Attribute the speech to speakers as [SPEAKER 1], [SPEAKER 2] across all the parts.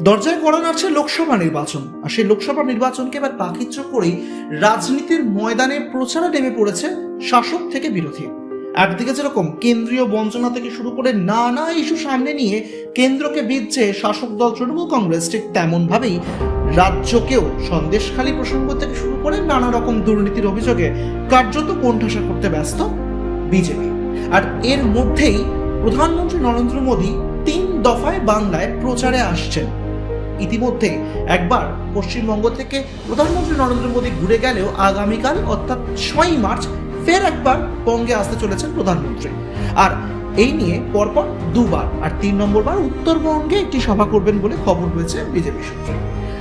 [SPEAKER 1] দরজায় করা নাড়ছে লোকসভা নির্বাচন, আর সেই লোকসভা নির্বাচনকে এবার পাখিত্র করেই রাজনীতির ময়দানে প্রচারে নেমে পড়েছে শাসক থেকে বিরোধী। একদিকে যেরকম কেন্দ্রীয় বঞ্চনা থেকে শুরু করে নানা ইস্যু সামনে নিয়ে কেন্দ্রকে বিধছে শাসক দল তৃণমূল কংগ্রেস, ঠিক তেমন ভাবেই রাজ্যকেও সন্দেশখালী প্রসঙ্গ থেকে শুরু করে নানা রকম দুর্নীতির অভিযোগে কার্যত কোণঠাসা করতে ব্যস্ত বিজেপি। আর এর মধ্যেই প্রধানমন্ত্রী নরেন্দ্র মোদী তিন দফায় বাংলায় প্রচারে আসছেন। ইতিমধ্যে একবার পশ্চিমবঙ্গ থেকে প্রধানমন্ত্রী নরেন্দ্র মোদী ঘুরে গেলেও আগামীকাল, অর্থাৎ ছয়ই মার্চ, ফের একবার বঙ্গে আসতে চলেছেন প্রধানমন্ত্রী। আর এই নিয়ে পরপর দুবার, আর তিন নম্বরবার উত্তরবঙ্গে একটি সভা করবেন বলে খবর রয়েছে বিজেপি সূত্রে।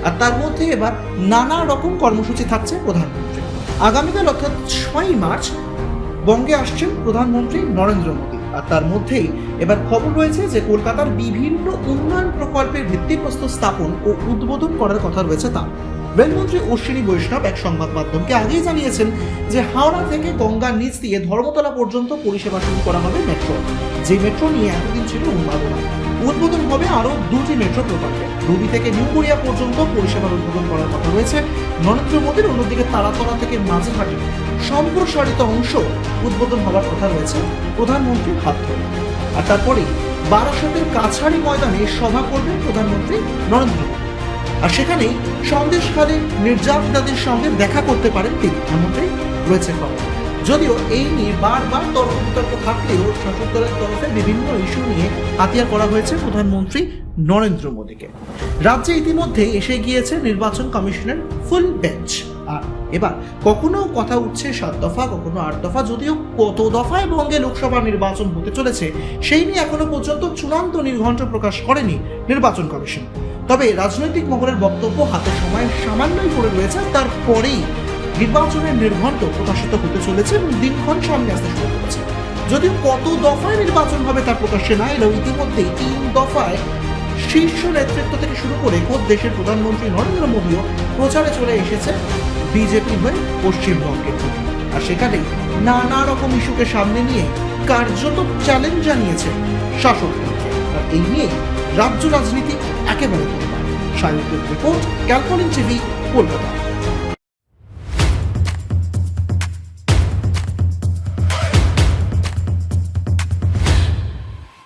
[SPEAKER 1] আর তার মধ্যে এবার নানা রকম কর্মসূচি থাকছে প্রধানমন্ত্রী আগামীকাল, অর্থাৎ ছয়ই মার্চ, বঙ্গে আসছেন প্রধানমন্ত্রী নরেন্দ্র মোদী। আর তার মধ্যেই এবার খবর রয়েছে যে কলকাতার বিভিন্ন উন্নয়ন প্রকল্পের ভিত্তিপ্রস্তর স্থাপন ও উদ্বোধন করার কথা রয়েছে তা রেলমন্ত্রী অশ্বিনী বৈষ্ণব এক সংবাদ মাধ্যমকে আগেই জানিয়েছেন যে হাওড়া থেকে গঙ্গার নিচ দিয়ে ধর্মতলা পর্যন্ত পরিষেবা শুরু করা হবে মেট্রো। যে মেট্রো নিয়ে এতদিন ছিল উন্মাদনা। উদ্বোধন হবে আরও দুটি মেট্রো প্রকল্পে। রুবি থেকে নিউ গড়িয়া পর্যন্ত পরিষেবার উদ্বোধন করার কথা রয়েছে। নরেন্দ্র মোদীর অন্যদিকে তারাতলা থেকে মাঝেরহাটে সম্প্রসারিত অংশ উদ্বোধন হওয়ার কথা রয়েছে প্রধানমন্ত্রীর হাত ধরে। আর তারপরে বারাসতের কাছাড়ি ময়দানে সভা করবেন প্রধানমন্ত্রী নরেন্দ্র মোদী। আর সেখানেই সন্দেশখালী নির্যাতিতাদের সঙ্গে দেখা করতে পারেন তিনি, এমনটাই রয়েছে খবর। যদিও এই নিয়ে বারবার তর্ক বিতর্ক থাকলেও শাসক দলের তরফে বিভিন্ন ইস্যু নিয়ে হাতিয়ার করা হয়েছে প্রধানমন্ত্রী নরেন্দ্র মোদীকে। রাজ্যে ইতিমধ্যে এসে গিয়েছে নির্বাচন কমিশনের ফুল বেঞ্চ। আর এবার কখনো কথা উঠছে সাত দফা, কখনো আট দফা, যদিও কত দফায় বঙ্গে লোকসভা নির্বাচন হতে চলেছে, সেই নিয়ে এখনও পর্যন্ত চূড়ান্ত নির্ঘণ্ট প্রকাশ করেনি নির্বাচন কমিশন। তবে রাজনৈতিক মহলের বক্তব্য হাতে সময় সামান্যই পড়ে রয়েছে, তারপরেই নির্বাচনের নির্ঘণ্ট প্রকাশিত হতে চলেছে এবং দিনক্ষণ সামনে আসতে শুরু করেছে। যদিও কত দফায় নির্বাচন হবে তার প্রকাশ্যে না এলেও ইতিমধ্যেই তিন দফায় শীর্ষ নেতৃত্ব থেকে শুরু করে খোদ দেশের প্রধানমন্ত্রী নরেন্দ্র মোদীও প্রচারে চলে এসেছে বিজেপি হয়ে পশ্চিমবঙ্গে আর সেখানে নানা রকম ইস্যুকে সামনে নিয়ে কার্যত চ্যালেঞ্জ জানিয়েছে শাসক আর এই নিয়ে রাজ্য রাজনীতি একেবারে। সায়ুকের রিপোর্ট ক্যালকলিং টিভি, কলকাতা।